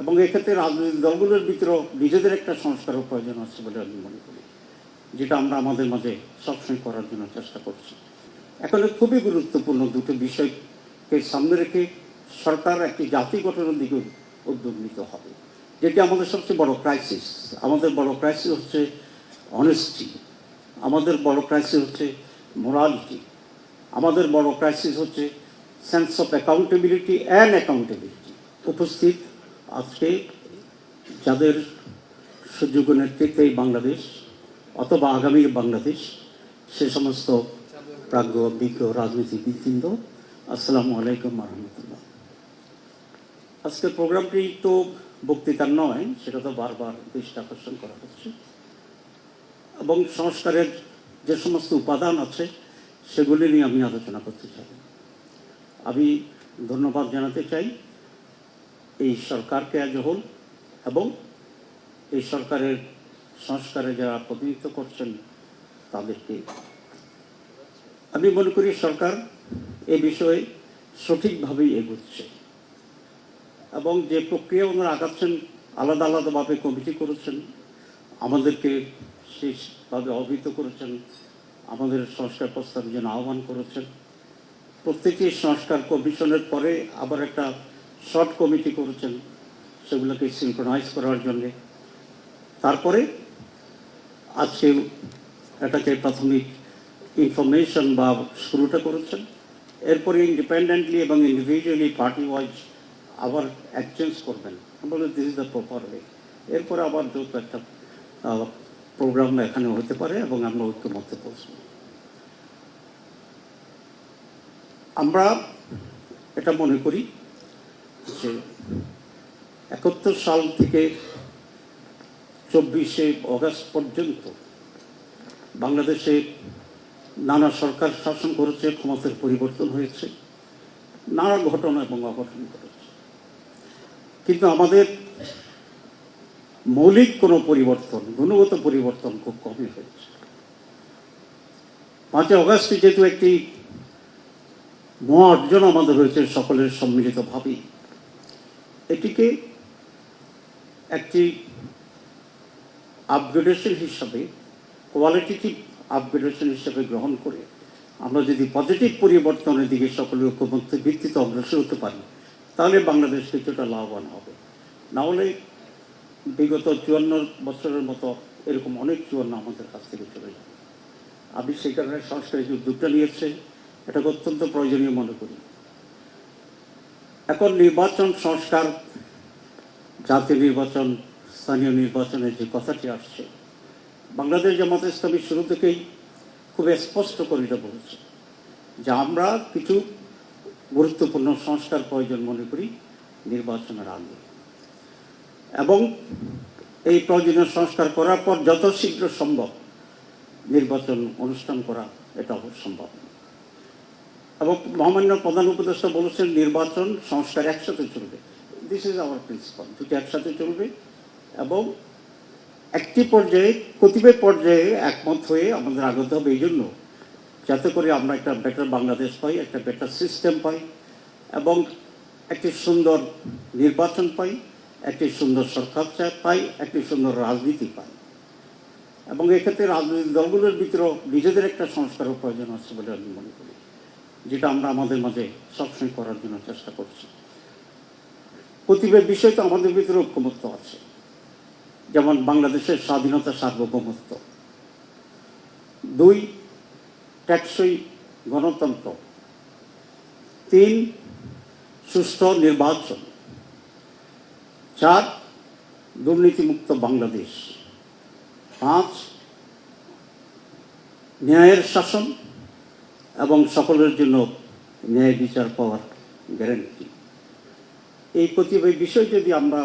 এবং এক্ষেত্রে রাজনৈতিক দলগুলোর ভিতরেও নিজেদের একটা সংস্কারের প্রয়োজন আছে বলে আমি মনে করি, যেটা আমরা আমাদের মাঝে সবসময় করার জন্য চেষ্টা করছি। এখন খুবই গুরুত্বপূর্ণ দুটো বিষয়কে সামনে রেখে সরকার একটি জাতি গঠনের দিকে উদ্যোগ নিতে হবে, যেটি আমাদের সবচেয়ে বড় ক্রাইসিস আমাদের বড় ক্রাইসিস হচ্ছে অনেস্টি আমাদের বড় ক্রাইসিস হচ্ছে মোরালিটি আমাদের বড় ক্রাইসিস হচ্ছে sense of accountability and accountability উপস্থিত আজকে যাদের সুযোগ নেতৃত্বে বাংলাদেশ অথবা আগামী বাংলাদেশ, সে সমস্ত প্রাজ্ঞ, বিজ্ঞ রাজনীতিবিদবৃন্দ আসসালামু আলাইকুম রহমতুল্লাহ আজকের প্রোগ্রামটি তো বক্তৃতার নয়, সেটা তো বারবার দৃষ্টি আকর্ষণ করা হচ্ছে। এবং সংস্কারের যে সমস্ত উপাদান আছে, সেগুলি নিয়ে আমি আলোচনা করতে চাই। আমি ধন্যবাদ জানাতে চাই। এই সরকারকে আজ হল এবং এই সরকারের সংস্কারে যারা প্রতিনিধিত্ব করছেন তাদেরকে। আমি মনে করি সরকার এ বিষয়ে সঠিকভাবেই এগোচ্ছে এবং যে প্রক্রিয়া ওনারা আগাচ্ছেন, আলাদা আলাদাভাবে কমিটি করেছেন, আমাদেরকে শেষভাবে অবহিত করেছেন, আমাদের সংস্কার প্রস্তাব যেন আহ্বান করেছেন। প্রত্যেকটি সংস্কার কমিশনের পরে আবার একটা শর্ট কমিটি করেছেন, সেগুলোকে সিনক্রোনাইজ করার জন্যে। তারপরে আজকে এটাকে প্রাথমিক ইনফরমেশন বা শুরুটা করেছেন। এরপরে ইন্ডিপেন্ডেন্টলি এবং ইন্ডিভিজুয়ালি পার্টি ওয়াইজ আবার এক্সচেঞ্জ করবেন। বলে this is the proper way এরপরে আবার যত একটা প্রোগ্রাম এখানে হতে পারে এবং আমরা ঐক্যমত্যে পৌঁছব আমরা এটা মনে করি একাত্তর সাল থেকে চব্বিশে অগস্ট পর্যন্ত বাংলাদেশে নানা সরকার শাসন করেছে, ক্ষমতার পরিবর্তন হয়েছে, নানা ঘটনা এবং অঘটন ঘটেছে। কিন্তু আমাদের মৌলিক কোনো পরিবর্তন, গুণগত পরিবর্তন খুব কমই হয়েছে। পাঁচই অগস্টে যেহেতু একটি মহা অর্জন আমাদের হয়েছে সকলের সম্মিলিতভাবেই এটিকে একটি আপগ্রেডেশন হিসাবে কোয়ালিটিটিভ আপগ্রেডেশন হিসাবে গ্রহণ করে আমরা যদি পজিটিভ পরিবর্তনের দিকে সকলের ঐক্যমত্যের ভিত্তিতে অগ্রসর হতে পারি, তাহলে বাংলাদেশ কিছুটা লাভবান হবে। না হলে বিগত চুয়ান্ন বছরের মতো এরকম অনেক চুয়ান্ন আমাদের কাছ থেকে চলে যাবে। আমি সেই কারণে সংস্কারের উদ্যোগটা নিয়েছে এটাকে অত্যন্ত প্রয়োজনীয় মনে করি। এখন নির্বাচন সংস্কার, জাতীয় নির্বাচন, স্থানীয় নির্বাচনের যে কথাটি আসছে, বাংলাদেশ জামাত ইসলামী শুরু থেকেই খুব স্পষ্ট করে এটা বলেছে যে আমরা কিছু গুরুত্বপূর্ণ সংস্কার প্রয়োজন মনে করি নির্বাচনের আগে। এবং এই প্রয়োজনীয় সংস্কার করার পর যত শীঘ্র সম্ভব নির্বাচন অনুষ্ঠান করা এটা সম্ভব এবং মহামান্য প্রধান উপদেষ্টা বলেছেন, নির্বাচন সংস্কার একসাথে চলবে। দিস ইজ আওয়ার প্রিন্সিপাল দুটি একসাথে চলবে এবং একটি পর্যায়ে, কতিপয় পর্যায়ে একমত হয়ে আমাদের আগত হবে এই জন্য যাতে করে আমরা একটা বেটার বাংলাদেশ পাই, একটা বেটার সিস্টেম পাই এবং একটি সুন্দর নির্বাচন পাই, একটি সুন্দর সরকার পাই, একটি সুন্দর রাজনীতি পাই। এবং এক্ষেত্রে রাজনৈতিক দলগুলোর ভিতরেও নিজেদের একটা সংস্কারের প্রয়োজন আছে বলে আমি মনে করি। যেটা আমরা আমাদের মাঝে সবসময় করার জন্য চেষ্টা করছি। প্রতিভা বিষয় তো আমাদের ভিতরে ঐক্যমত্য আছে। যেমন বাংলাদেশের স্বাধীনতা সার্বভৌমত্ব। দুই, টেকসই গণতন্ত্র। তিন, সুষ্ঠু নির্বাচন। চার, দুর্নীতিমুক্ত বাংলাদেশ। পাঁচ, ন্যায়ের শাসন। এবং সকলের জন্য ন্যায় বিচার পাওয়ার গ্যারান্টি এই প্রতিভা বিষয় যদি আমরা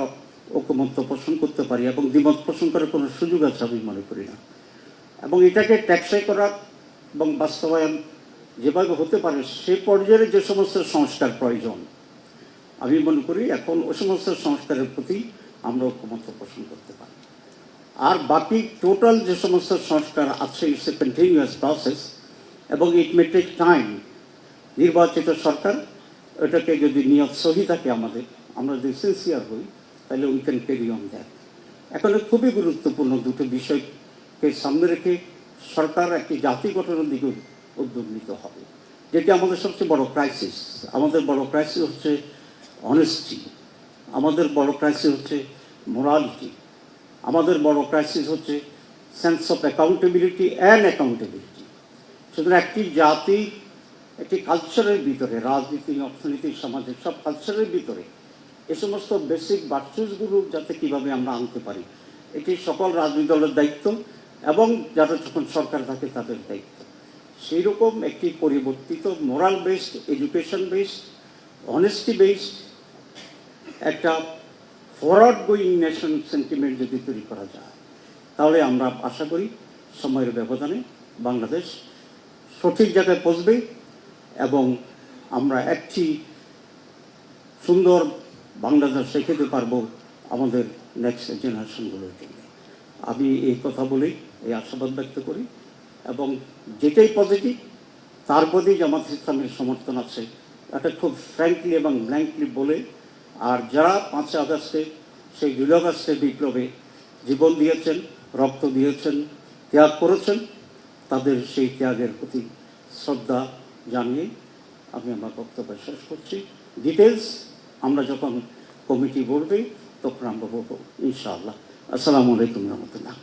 ঐক্যমত্য পোষণ করতে পারি এবং দ্বিমত পোষণ করার কোনো সুযোগ আছে, আমি মনে করি না। এবং এটাকে ট্যাক্সাই করা এবং বাস্তবায়ন যেভাবে হতে পারে, সে পর্যায়ে যে সমস্ত সংস্কার প্রয়োজন, আমি মনে করি এখন ও সমস্ত সংস্কারের প্রতি আমরা ঐক্যমত্য পোষণ করতে পারি। আর বাকি টোটাল যে সমস্ত সংস্কার আছে ইটস এ কন্টিনিউয়াস প্রসেস এবং ইট মে টেক টাইম নির্বাচিত সরকার এটাকে যদি নিয়ত সহি থাকে আমাদের, আমরা যদি সিনসিয়ার হই, তাহলে we can carry on that এখন খুবই গুরুত্বপূর্ণ দুটো বিষয়কে সামনে রেখে সরকার একটি জাতি গঠনের দিকে উদ্যোগ নিতে হবে, যেটি আমাদের সবচেয়ে বড় ক্রাইসিস আমাদের বড় ক্রাইসিস হচ্ছে অনেস্টি আমাদের বড় ক্রাইসিস হচ্ছে মোরালিটি আমাদের বড় ক্রাইসিস হচ্ছে sense of accountability and accountability সুতরাং একটি জাতি, একটি কালচারের ভিতরে, রাজনীতি, অর্থনীতি সামাজিক সব কালচারের ভিতরে এ সমস্ত বেসিক বার্চুসগুলো যাতে কীভাবে আমরা আনতে পারি, এটি সকল রাজনৈতিক দলের দায়িত্ব এবং যারা যখন সরকার থাকে তাদের দায়িত্ব। সেই রকম একটি পরিবর্তিত moral based education based honesty based একটা ফরওয়ার্ড গোয়িং নেশন সেন্টিমেন্ট যদি তৈরি করা যায়, তাহলে আমরা আশা করি সময়ের ব্যবধানে বাংলাদেশ সঠিক জায়গায় পৌঁছবে এবং আমরা একটি সুন্দর বাংলাদেশ শেখাতে পারব আমাদের নেক্সট জেনারেশনগুলোর জন্য। আমি এই কথা বলেই এই আশাবাদ ব্যক্ত করি এবং যেটাই পজিটিভ তার প্রতি জামাত ইসলামের সমর্থন আছে এটা খুব ফ্র্যাঙ্কলি এবং ব্ল্যাঙ্কলি বলে, আর যারা পাঁচই আগস্টে, সেই জুলাই আগস্টে বিপ্লবে জীবন দিয়েছেন, রক্ত দিয়েছেন, ত্যাগ করেছেন তাদের সেই ত্যাগের প্রতি শ্রদ্ধা জানিয়ে আমি আমার বক্তব্য শেষ করছি। ডিটেলস আমরা যখন কমিটি বলবে, তখন আমরা বলব, ইনশাআল্লাহ। আসসালামু আলাইকুম রহমতুল্লাহ।